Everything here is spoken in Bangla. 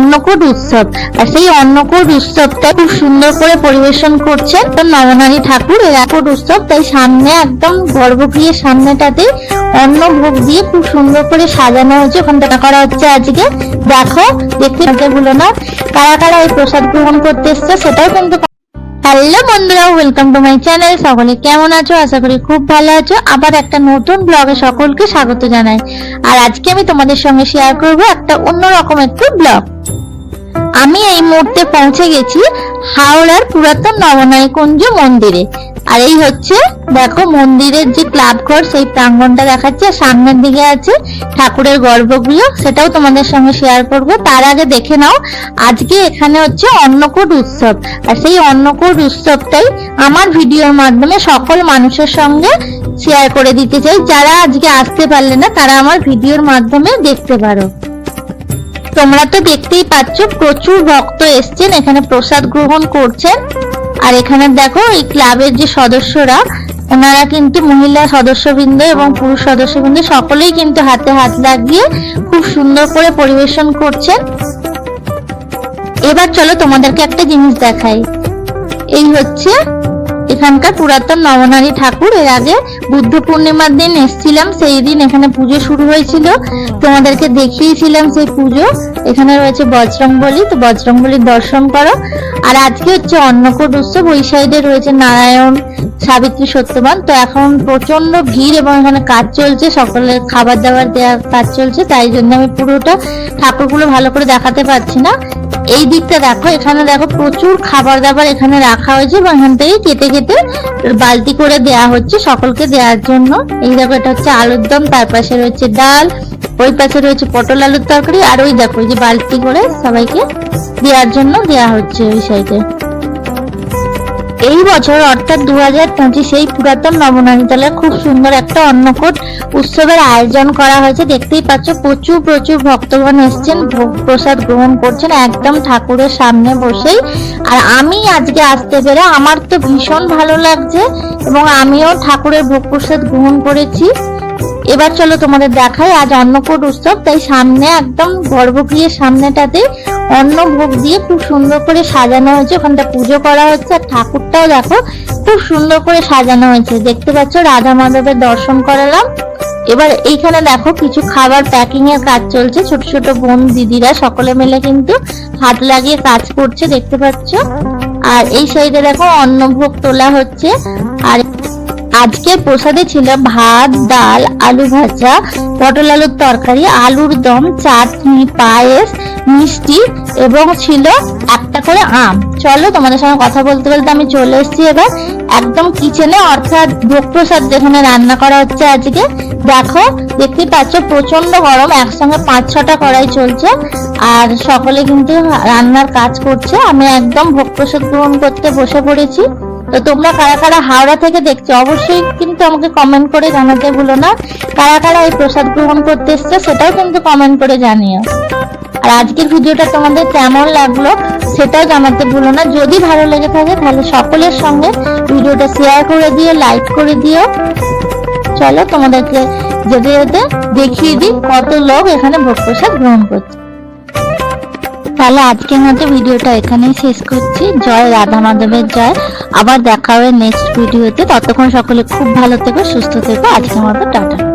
অন্নকূট উৎসব। আর সেই অন্নকূট উৎসবটা খুব সুন্দর করে পরিবেশন করছেন নবনারী ঠাকুর এই অন্নকূট উৎসব। তাই সামনে একদম গর্ভগৃহের সামনেটাতে অন্ন ভোগ দিয়ে খুব সুন্দর করে সাজানো হয়েছে। ওখানটা করা হচ্ছে আজকে। দেখো, দেখতে পেতে ভুলো না। কারা কারা এই প্রসাদ গ্রহণ করতে এসছে সেটাও কিন্তু হ্যালো বন্ধুরা ওয়েলকাম টু মাই চ্যানেল সকলে কেমন আছো? আশা করি খুব ভালো আছো। আবার একটা নতুন ব্লগে সকলকে স্বাগত জানাই। আর আজকে আমি তোমাদের সঙ্গে শেয়ার করব একটা অন্যরকম একটি ব্লগ আমি এই মুহূর্তে পৌঁছে গেছি হাওড়ার পুরাতন নবনায়কুঞ্জ মন্দিরে। আর এই হচ্ছে, দেখো মন্দিরের যে ক্লাব ঘর, সেই প্রাঙ্গণটা দেখাচ্ছে। সামনের দিকে আছে ঠাকুরের গর্ভগৃহ সেটাও তোমাদের সঙ্গে শেয়ার করব। তার আগে দেখে নাও, আজকে এখানে হচ্ছে অন্নকূট উৎসব। আর সেই অন্নকূট উৎসবটাই আমার ভিডিওর মাধ্যমে সকল মানুষের সঙ্গে শেয়ার করে দিতে চাই। যারা আজকে আসতে পারলে না, তারা আমার ভিডিওর মাধ্যমে দেখতে পারো। তোমরা তো দেখতেই পাচ্ছ, প্রচুর ভক্ত এসছেন, এখানে প্রসাদ গ্রহণ করছেন। আর এখানে দেখো, এই ক্লাবের যে সদস্যরা, ওনারা কিন্তু মহিলা সদস্যবৃন্দ এবং পুরুষ সদস্যবৃন্দ, সকলেই কিন্তু হাতে হাত লাগিয়ে খুব সুন্দর করে পরিবেশন করছেন। এবার চলো তোমাদেরকে একটা জিনিস দেখাই। এই হচ্ছে এখানকার পুরাতন নবনারী ঠাকুর। এর আগে বুদ্ধ পূর্ণিমার দিন এসেছিলাম, সেই দিন এখানে পুজো শুরু হয়েছিল। তোমাদেরকে দেখিয়েছিলাম সেই পুজো। এখানে রয়েছে বজরংবলী, তো বজরংবলীর দর্শন করো। আর আজকে হচ্ছে অন্নকূট উৎসব ওই সাইডে রয়েছে নারায়ণ, সাবিত্রী সত্যবান। তো এখন প্রচণ্ড ভিড় এবং এখানে কাজ চলছে, সকলের খাবার দাবার দেওয়ার কাজ চলছে, তাই জন্য আমি পুরোটা ঠাকুরগুলো ভালো করে দেখাতে পারছি না। এই দিকটা দেখো, এখানে দেখো প্রচুর খাবার দাবার এখানে রাখা হয়েছে এবং এখান থেকে কেটে কেটে বালতি করে দেয়া হচ্ছে সকলকে দেওয়ার জন্য। এই দেখো, এটা হচ্ছে আলুর দম, তার পাশে রয়েছে ডাল, ওই পাশে রয়েছে পটল আলুর তরকারি, আর ওই দেখো যে বালতি করে সবাইকে দেওয়ার জন্য দেওয়া হচ্ছে ওই সাইডে। এই বছর অর্থাৎ দু হাজার পঁচিশে এই পুরাতন নবনারীতলায় খুব সুন্দর একটা অন্নকূট উৎসবের আয়োজন করা হয়েছে। দেখতেই পাচ্ছ, প্রচুর প্রচুর ভক্তগণ এসছেন, ভোগ প্রসাদ গ্রহণ করছেন, একদম ঠাকুরের সামনে বসেই। আর আমি আজকে আসতে পেরে আমার তো ভীষণ ভালো লাগছে এবং আমিও ঠাকুরের ভোগ প্রসাদ গ্রহণ করেছি। এবার চলো তোমাদের দেখাই, আজ অন্নকূট উৎসব, তাই সামনে একদম গর্ভগৃহের সামনেটাতে অন্ন ভোগ দিয়ে খুব সুন্দর করে সাজানো হয়েছে। ওখানটা পুজো করা হচ্ছে, আর ঠাকুরটাও দেখো, খুব সুন্দর করে সাজানো হয়েছে। দেখতে পাচ্ছ, রাধা মাধবের দর্শন করালাম। এবার এইখানে দেখো, কিছু খাবার প্যাকিং এর কাজ চলছে। ছোট ছোট বোন দিদিরা সকলে মিলে কিন্তু হাত লাগিয়ে কাজ করছে, দেখতে পাচ্ছ। আর এই সাইডে দেখো, অন্নভোগ তোলা হচ্ছে। আর আজকে প্রসাদে ছিল ভাত, ডাল, আলু ভাজা, পটল আলুর তরকারি, আলুর দম, চাটনি, পায়েস, মিষ্টি এবং ছিল একটা করে আম। চলো তোমাদের সঙ্গে কথা বলতে বলতে আমি চলে এসেছি এবার। একদম কিচেনে অর্থাৎ ভোগ প্রসাদ যেখানে রান্না করা হচ্ছে আজকে। দেখো, দেখতে পাচ্ছ প্রচণ্ড গরম, একসঙ্গে পাঁচ ছটা কড়াই চলছে। আর সকলে কিন্তু রান্নার কাজ করছে। আমি একদম ভোগ প্রসাদ গ্রহণ করতে বসে পড়েছি। তো তোমরা কারা কারা হাওড়া থেকে দেখছ, অবশ্যই কিন্তু আমাকে কমেন্ট করে জানাতে ভুলো না। কারা কারা এই প্রসাদ গ্রহণ করতে এসছে, সেটাও কিন্তু কমেন্ট করে জানিও। আর আজকের ভিডিওটা তোমাদের কেমন লাগল, সেটাও জানাতে ভুলো না। যদি ভালো লেগে থাকে, তাহলে সকলের সঙ্গে ভিডিওটা শেয়ার করে দিও লাইক করে দিও। চলো তোমাদেরকে যেতে যেতে দেখিয়ে দিই কত লোক এখানে ভোগ প্রসাদ গ্রহণ করছে। তাহলে আজকের মতো ভিডিওটা এখানেই শেষ করছি। জয় রাধা মাধবের জয়। আবার দেখা হবে নেক্সট ভিডিওতে ততক্ষণ সকলে খুব ভালো থেকো, সুস্থ থেকো। আজকের মতো টাটা।